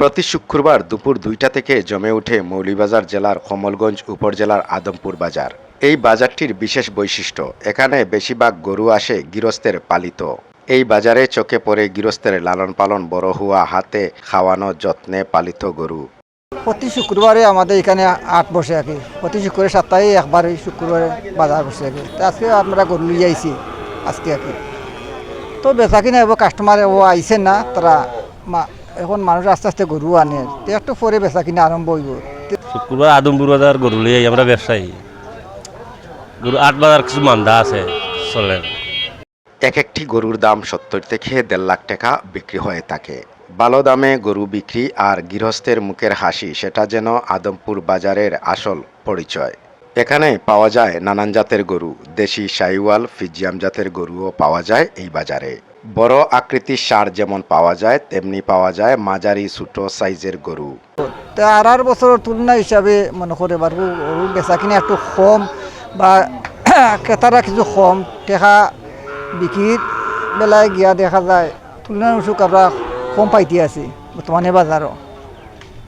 প্রতি শুক্রবার দুপুর দুইটা থেকে জমে ওঠে মৌলিবাজার জেলার কমলগঞ্জ উপজেলার আদমপুর বাজার। এই বাজারটির বিশেষ বৈশিষ্ট্য, এখানে বেশিরভাগ গরু আসে গৃহস্থের পালিত। এই বাজারে চোখে পড়ে গৃহস্থের লালন পালন বড় হুয়া হাতে খাওয়ানো যত্নে পালিত গরু। প্রতি শুক্রবারে আমাদের এখানে আট বসে কি প্রতি শুক্রবারে সপ্তাহে একবার শুক্রবারে বাজার বসে কি আজকে আমরা গরু লিয়ে আইছি, আজকে কি। তো বেচা কিনা এবার কাস্টমার ও আইছে না, তারা এখন মানুষ আস্তে আস্তে গরু আনে। তো একটু পরে বেচা কিনা আরম্ভ হইব। শুক্রবার আদমপুর বাজার গরু লিয়ে আমরা ব্যবসায়ী। গরু আট বাজার কিছু মান্দা আছে চলে। এক একটি গরুর দাম সত্তর থেকে দেড় লাখ টাকা বিক্রি হয়ে থাকে ভালো দামে গরু বিক্রি আর গৃহস্থের মুখের হাসি সেটা যেন আদমপুর বাজারের আসল পরিচয়। এখানে পাওয়া যায় নানান জাতের গরু দেশি সাইওয়াল ফিজিয়াম জাতের গরুও পাওয়া যায় এই বাজারে। বড় আকৃতির সার যেমন পাওয়া যায়, তেমনি পাওয়া যায় মাঝারি ছোট সাইজের গরু। আর আর বছরের তুলনা হিসাবে মনে করে এবার গরু বেচা কিনা একটু কম বা ক্রেতারা কিছু কম। টেকা বিক্রির বেলায় গিয়া দেখা যায় তুলনামূলক আমরা কম পাইতে আছি বর্তমানে বাজারও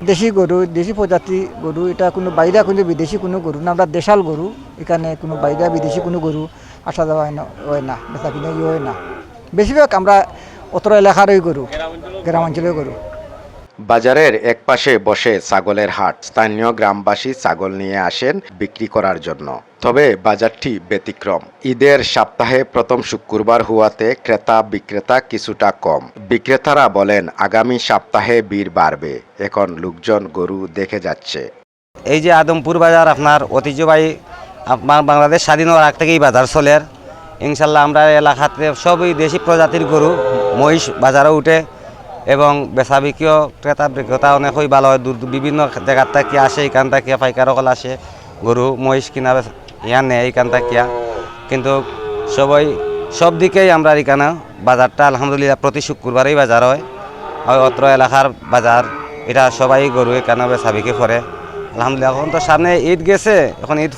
দেশি গরু দেশি প্রজাতি গরু এটা কোনো বাইরা কোনো বিদেশি কোনো গরু না, আমরা দেশাল গরু এখানে কোনো বাইরা বিদেশি কোনো গরু আসা যাওয়া হয় না হয় না বেচা কিনা হয় না। বেশিরভাগ আমরা অতর এলাকারই গরু গ্রামাঞ্চলের গরু। বাজারের একপাশে বসে ছাগলের হাট। স্থানীয় গ্রামবাসী ছাগল নিয়ে আসেন বিক্রি করার জন্য। তবে বাজারটি ব্যতিক্রম। ঈদের সপ্তাহে প্রথম শুক্রবার হওয়াতে ক্রেতা বিক্রেতা কিছুটা কম। বিক্রেতারা বলেন আগামী সপ্তাহে ভিড় বাড়বে। এখন লোকজন গরু দেখে যাচ্ছে। এই যে আদমপুর বাজার আপনার ঐতিহ্যবাহী আপনার বাংলাদেশ স্বাধীন হওয়ার আগ থেকেই বাজার চলের ইনশাল্লাহ আমরা এলাকাতে সবই দেশি প্রজাতির গরু, মহিষ বাজারে উঠে এবং বেচা বিক্রিও ক্রেতা বিক্রেতা অনেকই ভালো হয়। দূর বিভিন্ন জায়গার থেকে আসে, এখান থেকে পাইকারসকল আসে, গরু, মহিষ কিনা ইয়া নেয় এখান থেকে। কিন্তু সবাই সব দিকেই আমরা এখানে বাজারটা আলহামদুলিল্লাহ প্রতি শুক্রবারেই বাজার হয়। অত্র এলাকার বাজার, এটা সবাই গরু এখানে বেচা বিক্রি করে। আলহামদুলিল্লাহ, এখন তো সামনে ঈদ গেছে, এখন ঈদ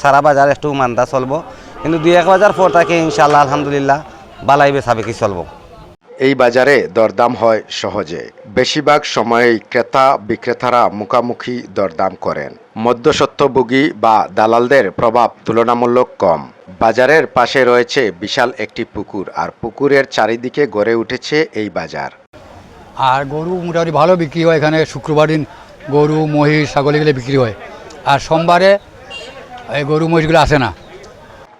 সারা বাজার একটু মান্দা চলবো। কিন্তু দুই এক বাজার পর তাকে ইনশাল্লাহ আলহামদুলিল্লাহ বালাই বেচা বিক্রি চলবো। এই বাজারে দরদাম হয় সহজে। বেশিরভাগ সময়েই ক্রেতা বিক্রেতারা মুখামুখি দরদাম করেন। মধ্যসত্ত্বভোগী বা দালালদের প্রভাব তুলনামূলক কম। বাজারের পাশে রয়েছে বিশাল একটি পুকুর আর পুকুরের চারিদিকে গড়ে উঠেছে এই বাজার। আর গরু মোটামুটি ভালো বিক্রি হয় এখানে শুক্রবার দিন গরু মহিষ ছাগল এগুলো বিক্রি হয়। আর সোমবারে এই গরু মহিষগুলো আসে না।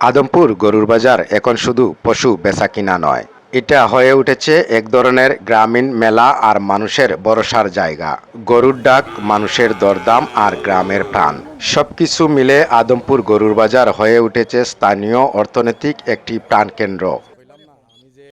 আদমপুর গরুর বাজার এখন শুধু পশু বেচা কিনা নয়। এটা হয়ে উঠেছে এক ধরনের গ্রামীণ মেলা আর মানুষের বরসার জায়গা। গরুর ডাক, মানুষের দরদাম আর গ্রামের প্রাণ। সবকিছু মিলে আদমপুর গরুর বাজার হয়ে উঠেছে স্থানীয় অর্থনৈতিক একটি প্রাণকেন্দ্র।